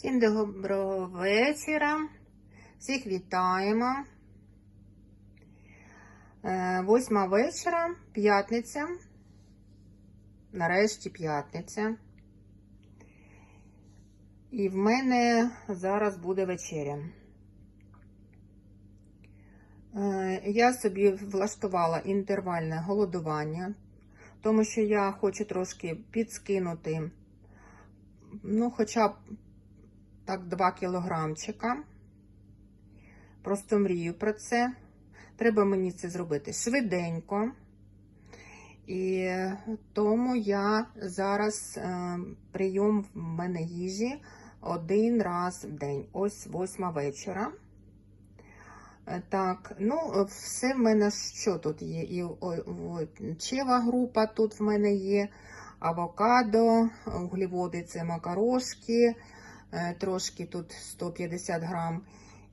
Всім доброго вечора. Всіх вітаємо. Е, Восьма вечора, п'ятниця. Нарешті п'ятниця. І в мене зараз буде вечеря. Е, Я собі влаштувала інтервальне голодування, тому що я хочу трошки підскинути, ну, хоча б так 2 кілограмчика. Просто мрію про це. Треба мені це зробити швиденько. І тому я зараз е, прийом в мене їжі один раз в день. Ось восьма вечора. Е, Так, ну, все в мене що тут є? І чева група тут в мене є, авокадо, углеводи це макарошки, трошки тут 150 грам.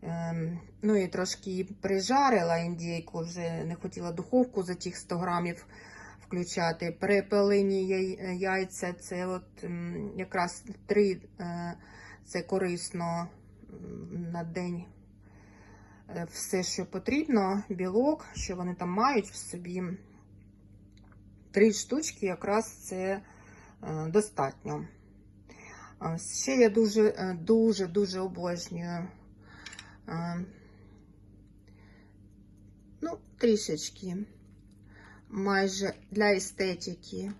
Ем, Ну і трошки прижарила індійку, вже не хотіла духовку за тих 100 грамів включати. Перепелині яйця, це от якраз три, е, це корисно на день е, все, що потрібно, білок, що вони там мають в собі. Три штучки якраз це е, достатньо. Ще я дуже, е, обожнюю. е, Ну, трішечки, майже для естетики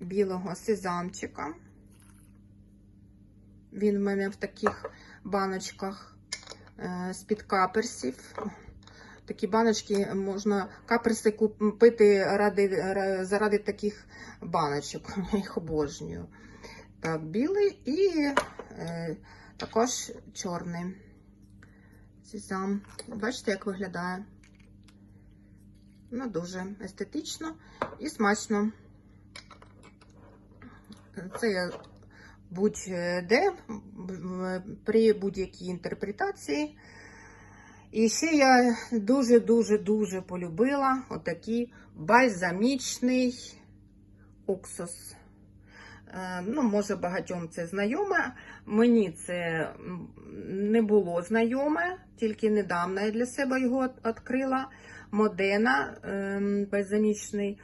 білого сезамчика. Він в мене в таких баночках е, з-під каперсів. Такі баночки можна каперси купити ради, заради таких баночок. Я їх обожнюю. Так, білий і е, також чорний. Сезам. Бачите, як виглядає? Ну, дуже естетично і смачно. Це будь-де, при будь-якій інтерпретації. І ще я дуже-дуже-дуже полюбила отакий бальзамічний уксус. Е, Ну, може, багатьом це знайоме. Мені це не було знайоме, тільки недавно я для себе його відкрила. Модена ем, бальзамічний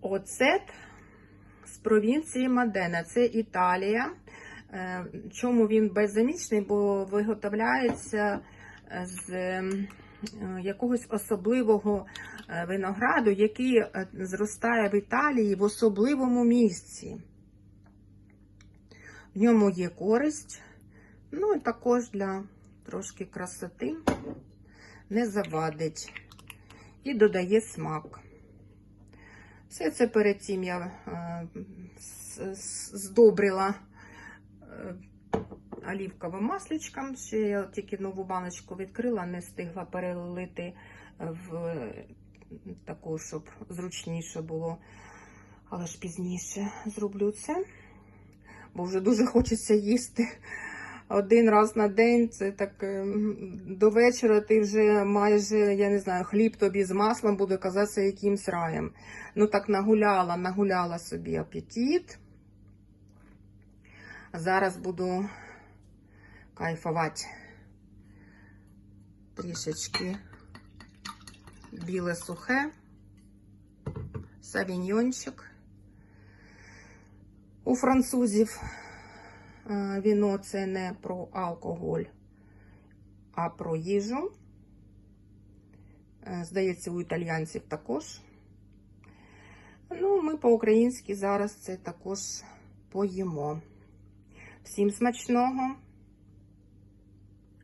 оцет з провінції Модена. Це Італія. Е, Чому він бальзамічний? Бо виготовляється з ем, якогось особливого е, винограду, який зростає в Італії в особливому місці. В ньому є користь, ну і також для трошки красоти не завадить і додає смак. Все це перед цим я е, здобрила е, олівковим масличком. Ще я тільки нову баночку відкрила, не встигла перелити в таку, щоб зручніше було. Але ж пізніше зроблю це, бо вже дуже хочеться їсти. Один раз на день, це так ем, до вечора ти вже майже, я не знаю, хліб тобі з маслом буде казатися якимсь раєм. Ну так нагуляла, нагуляла собі апетит. Зараз буду кайфувати. Трішечки біле сухе, савіньйончик. У французів е, віно це не про алкоголь, а про їжу. Е, Здається, у італіянців також. Ну, ми по-українськи зараз це також поїмо. Всім смачного!